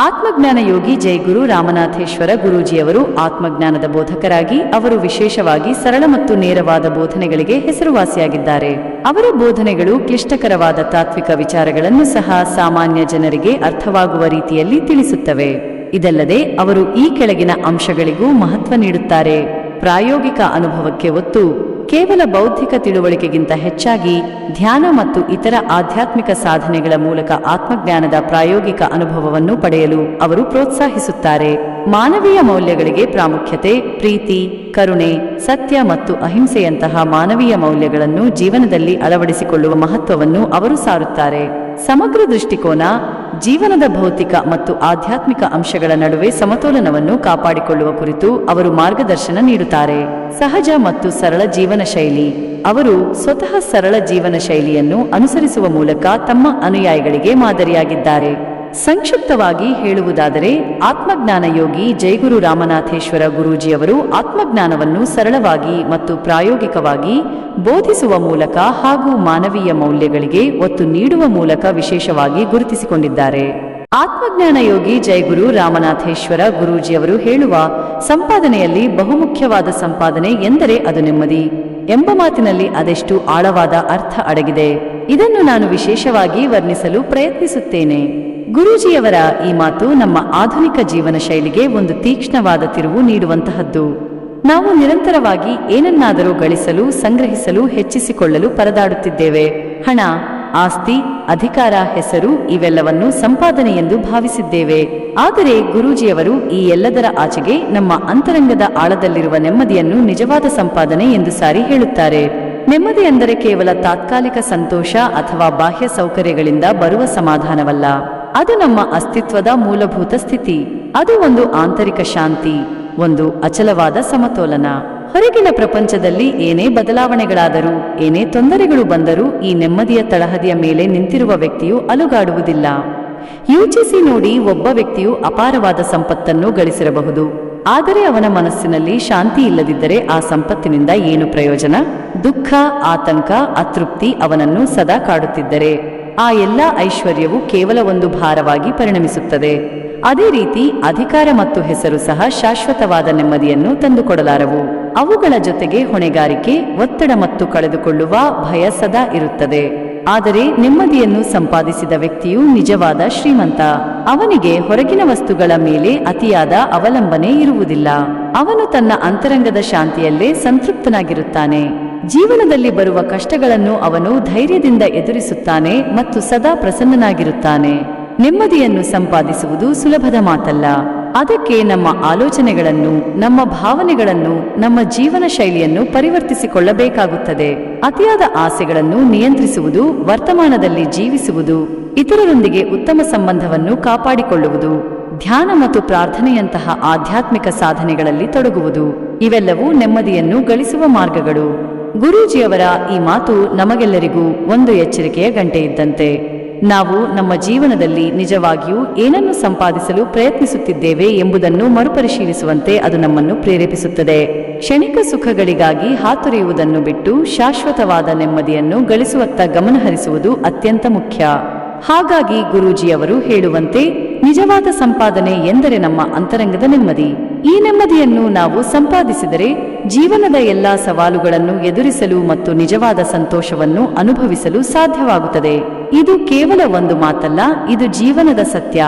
ಆತ್ಮಜ್ಞಾನ ಯೋಗಿ ಜೈಗುರು ರಾಮನಾಥೇಶ್ವರ ಗುರೂಜಿಯವರು ಆತ್ಮಜ್ಞಾನದ ಬೋಧಕರಾಗಿ ಅವರು ವಿಶೇಷವಾಗಿ ಸರಳ ಮತ್ತು ನೇರವಾದ ಬೋಧನೆಗಳಿಗೆ ಹೆಸರುವಾಸಿಯಾಗಿದ್ದಾರೆ. ಅವರ ಬೋಧನೆಗಳು ಕ್ಲಿಷ್ಟಕರವಾದ ತಾತ್ವಿಕ ವಿಚಾರಗಳನ್ನು ಸಹ ಸಾಮಾನ್ಯ ಜನರಿಗೆ ಅರ್ಥವಾಗುವ ರೀತಿಯಲ್ಲಿ ತಿಳಿಸುತ್ತವೆ. ಇದಲ್ಲದೆ ಅವರು ಈ ಕೆಳಗಿನ ಅಂಶಗಳಿಗೂ ಮಹತ್ವ ನೀಡುತ್ತಾರೆ. ಪ್ರಾಯೋಗಿಕ ಅನುಭವಕ್ಕೆ ಒತ್ತು ಕೇವಲ ಬೌದ್ಧಿಕ ತಿಳುವಳಿಕೆಗಿಂತ ಹೆಚ್ಚಾಗಿ ಧ್ಯಾನ ಮತ್ತು ಇತರ ಆಧ್ಯಾತ್ಮಿಕ ಸಾಧನೆಗಳ ಮೂಲಕ ಆತ್ಮಜ್ಞಾನದ ಪ್ರಾಯೋಗಿಕ ಅನುಭವವನ್ನು ಪಡೆಯಲು ಅವರು ಪ್ರೋತ್ಸಾಹಿಸುತ್ತಾರೆ. ಮಾನವೀಯ ಮೌಲ್ಯಗಳಿಗೆ ಪ್ರಾಮುಖ್ಯತೆ, ಪ್ರೀತಿ, ಕರುಣೆ, ಸತ್ಯ ಮತ್ತು ಅಹಿಂಸೆಯಂತಹ ಮಾನವೀಯ ಮೌಲ್ಯಗಳನ್ನು ಜೀವನದಲ್ಲಿ ಅಳವಡಿಸಿಕೊಳ್ಳುವ ಮಹತ್ವವನ್ನು ಅವರು ಸಾರುತ್ತಾರೆ. ಸಮಗ್ರ ದೃಷ್ಟಿಕೋನ ಜೀವನದ ಭೌತಿಕ ಮತ್ತು ಆಧ್ಯಾತ್ಮಿಕ ಅಂಶಗಳ ನಡುವೆ ಸಮತೋಲನವನ್ನು ಕಾಪಾಡಿಕೊಳ್ಳುವ ಕುರಿತು ಅವರು ಮಾರ್ಗದರ್ಶನ ನೀಡುತ್ತಾರೆ. ಸಹಜ ಮತ್ತು ಸರಳ ಜೀವನ ಶೈಲಿ. ಅವರು ಸ್ವತಃ ಸರಳ ಜೀವನ ಶೈಲಿಯನ್ನು ಅನುಸರಿಸುವ ಮೂಲಕ ತಮ್ಮ ಅನುಯಾಯಿಗಳಿಗೆ ಮಾದರಿಯಾಗಿದ್ದಾರೆ. ಸಂಕ್ಷಿಪ್ತವಾಗಿ ಹೇಳುವುದಾದರೆ ಆತ್ಮಜ್ಞಾನ ಯೋಗಿ ಜೈಗುರು ರಾಮನಾಥೇಶ್ವರ ಗುರೂಜಿಯವರು ಆತ್ಮಜ್ಞಾನವನ್ನು ಸರಳವಾಗಿ ಮತ್ತು ಪ್ರಾಯೋಗಿಕವಾಗಿ ಬೋಧಿಸುವ ಮೂಲಕ ಹಾಗೂ ಮಾನವೀಯ ಮೌಲ್ಯಗಳಿಗೆ ಒತ್ತು ನೀಡುವ ಮೂಲಕ ವಿಶೇಷವಾಗಿ ಗುರುತಿಸಿಕೊಂಡಿದ್ದಾರೆ. ಆತ್ಮಜ್ಞಾನ ಯೋಗಿ ಜೈಗುರು ರಾಮನಾಥೇಶ್ವರ ಗುರೂಜಿಯವರು ಹೇಳುವ ಸಂಪಾದನೆಯಲ್ಲಿ ಬಹುಮುಖ್ಯವಾದ ಸಂಪಾದನೆ ಎಂದರೆ ಅದು ನೆಮ್ಮದಿ ಎಂಬ ಮಾತಿನಲ್ಲಿ ಅದೆಷ್ಟು ಆಳವಾದ ಅರ್ಥ ಅಡಗಿದೆ. ಇದನ್ನು ನಾನು ವಿಶೇಷವಾಗಿ ವರ್ಣಿಸಲು ಪ್ರಯತ್ನಿಸುತ್ತೇನೆ. ಗುರೂಜಿಯವರ ಈ ಮಾತು ನಮ್ಮ ಆಧುನಿಕ ಜೀವನ ಶೈಲಿಗೆ ಒಂದು ತೀಕ್ಷ್ಣವಾದ ತಿರುವು ನೀಡುವಂತಹದ್ದು. ನಾವು ನಿರಂತರವಾಗಿ ಏನನ್ನಾದರೂ ಗಳಿಸಲು, ಸಂಗ್ರಹಿಸಲು, ಹೆಚ್ಚಿಸಿಕೊಳ್ಳಲು ಪರದಾಡುತ್ತಿದ್ದೇವೆ. ಹಣ, ಆಸ್ತಿ, ಅಧಿಕಾರ, ಹೆಸರು ಇವೆಲ್ಲವನ್ನು ಸಂಪಾದನೆ ಎಂದು ಭಾವಿಸಿದ್ದೇವೆ. ಆದರೆ ಗುರೂಜಿಯವರು ಈ ಎಲ್ಲದರ ಆಚೆಗೆ ನಮ್ಮ ಅಂತರಂಗದ ಆಳದಲ್ಲಿರುವ ನೆಮ್ಮದಿಯನ್ನು ನಿಜವಾದ ಸಂಪಾದನೆ ಎಂದು ಸಾರಿ ಹೇಳುತ್ತಾರೆ. ನೆಮ್ಮದಿ ಅಂದರೆ ಕೇವಲ ತಾತ್ಕಾಲಿಕ ಸಂತೋಷ ಅಥವಾ ಬಾಹ್ಯ ಸೌಕರ್ಯಗಳಿಂದ ಬರುವ ಸಮಾಧಾನವಲ್ಲ. ಅದು ನಮ್ಮ ಅಸ್ತಿತ್ವದ ಮೂಲಭೂತ ಸ್ಥಿತಿ. ಅದು ಒಂದು ಆಂತರಿಕ ಶಾಂತಿ, ಒಂದು ಅಚಲವಾದ ಸಮತೋಲನ. ಹೊರಗಿನ ಪ್ರಪಂಚದಲ್ಲಿ ಏನೇ ಬದಲಾವಣೆಗಳಾದರೂ, ಏನೇ ತೊಂದರೆಗಳು ಬಂದರೂ ಈ ನೆಮ್ಮದಿಯ ತಳಹದಿಯ ಮೇಲೆ ನಿಂತಿರುವ ವ್ಯಕ್ತಿಯು ಅಲುಗಾಡುವುದಿಲ್ಲ. ಯೋಚಿಸಿ ನೋಡಿ ಒಬ್ಬ ವ್ಯಕ್ತಿಯು ಅಪಾರವಾದ ಸಂಪತ್ತನ್ನು ಗಳಿಸಿರಬಹುದು. ಆದರೆ ಅವನ ಮನಸ್ಸಿನಲ್ಲಿ ಶಾಂತಿ ಇಲ್ಲದಿದ್ದರೆ ಆ ಸಂಪತ್ತಿನಿಂದ ಏನು ಪ್ರಯೋಜನ? ದುಃಖ, ಆತಂಕ, ಅತೃಪ್ತಿ ಅವನನ್ನು ಸದಾ ಕಾಡುತ್ತಿದ್ದರೆ. ಆ ಎಲ್ಲ ಐಶ್ವರ್ಯವು ಕೇವಲ ಒಂದು ಭಾರವಾಗಿ ಪರಿಣಮಿಸುತ್ತದೆ. ಅದೇ ರೀತಿ ಅಧಿಕಾರ ಮತ್ತು ಹೆಸರು ಸಹ ಶಾಶ್ವತವಾದ ನೆಮ್ಮದಿಯನ್ನು ತಂದುಕೊಡಲಾರವು. ಅವುಗಳ ಜೊತೆಗೆ ಹೊಣೆಗಾರಿಕೆ, ಒತ್ತಡ ಮತ್ತು ಕಳೆದುಕೊಳ್ಳುವ ಭಯ ಸದಾ ಇರುತ್ತದೆ. ಆದರೆ ನೆಮ್ಮದಿಯನ್ನು ಸಂಪಾದಿಸಿದ ವ್ಯಕ್ತಿಯು ನಿಜವಾದ ಶ್ರೀಮಂತ. ಅವನಿಗೆ ಹೊರಗಿನ ವಸ್ತುಗಳ ಮೇಲೆ ಅತಿಯಾದ ಅವಲಂಬನೆ ಇರುವುದಿಲ್ಲ. ಅವನು ತನ್ನ ಅಂತರಂಗದ ಶಾಂತಿಯಲ್ಲೇ ಸಂತೃಪ್ತನಾಗಿರುತ್ತಾನೆ. ಜೀವನದಲ್ಲಿ ಬರುವ ಕಷ್ಟಗಳನ್ನು ಅವನು ಧೈರ್ಯದಿಂದ ಎದುರಿಸುತ್ತಾನೆ ಮತ್ತು ಸದಾ ಪ್ರಸನ್ನನಾಗಿರುತ್ತಾನೆ. ನೆಮ್ಮದಿಯನ್ನು ಸಂಪಾದಿಸುವುದು ಸುಲಭದ ಮಾತಲ್ಲ. ಅದಕ್ಕೆ ನಮ್ಮ ಆಲೋಚನೆಗಳನ್ನು, ನಮ್ಮ ಭಾವನೆಗಳನ್ನು, ನಮ್ಮ ಜೀವನ ಶೈಲಿಯನ್ನು ಪರಿವರ್ತಿಸಿಕೊಳ್ಳಬೇಕಾಗುತ್ತದೆ. ಅತಿಯಾದ ಆಸೆಗಳನ್ನು ನಿಯಂತ್ರಿಸುವುದು, ವರ್ತಮಾನದಲ್ಲಿ ಜೀವಿಸುವುದು, ಇತರರೊಂದಿಗೆ ಉತ್ತಮ ಸಂಬಂಧವನ್ನು ಕಾಪಾಡಿಕೊಳ್ಳುವುದು, ಧ್ಯಾನ ಮತ್ತು ಪ್ರಾರ್ಥನೆಯಂತಹ ಆಧ್ಯಾತ್ಮಿಕ ಸಾಧನೆಗಳಲ್ಲಿ ತೊಡಗುವುದು, ಇವೆಲ್ಲವೂ ನೆಮ್ಮದಿಯನ್ನು ಗಳಿಸುವ ಮಾರ್ಗಗಳು. ಗುರೂಜಿಯವರ ಈ ಮಾತು ನಮಗೆಲ್ಲರಿಗೂ ಒಂದು ಎಚ್ಚರಿಕೆಯ ಗಂಟೆ ಇದ್ದಂತೆ. ನಾವು ನಮ್ಮ ಜೀವನದಲ್ಲಿ ನಿಜವಾಗಿಯೂ ಏನನ್ನು ಸಂಪಾದಿಸಲು ಪ್ರಯತ್ನಿಸುತ್ತಿದ್ದೇವೆ ಎಂಬುದನ್ನು ಮರುಪರಿಶೀಲಿಸುವಂತೆ ಅದು ನಮ್ಮನ್ನು ಪ್ರೇರೇಪಿಸುತ್ತದೆ. ಕ್ಷಣಿಕ ಸುಖಗಳಿಗಾಗಿ ಹಾತೊರೆಯುವುದನ್ನು ಬಿಟ್ಟು ಶಾಶ್ವತವಾದ ನೆಮ್ಮದಿಯನ್ನು ಗಳಿಸುವತ್ತ ಗಮನಹರಿಸುವುದು ಅತ್ಯಂತ ಮುಖ್ಯ. ಹಾಗಾಗಿ ಗುರೂಜಿಯವರು ಹೇಳುವಂತೆ ನಿಜವಾದ ಸಂಪಾದನೆ ಎಂದರೆ ನಮ್ಮ ಅಂತರಂಗದ ನೆಮ್ಮದಿ. ಈ ನೆಮ್ಮದಿಯನ್ನು ನಾವು ಸಂಪಾದಿಸಿದರೆ ಜೀವನದ ಎಲ್ಲಾ ಸವಾಲುಗಳನ್ನು ಎದುರಿಸಲು ಮತ್ತು ನಿಜವಾದ ಸಂತೋಷವನ್ನು ಅನುಭವಿಸಲು ಸಾಧ್ಯವಾಗುತ್ತದೆ. ಇದು ಕೇವಲ ಒಂದು ಮಾತಲ್ಲ, ಇದು ಜೀವನದ ಸತ್ಯ.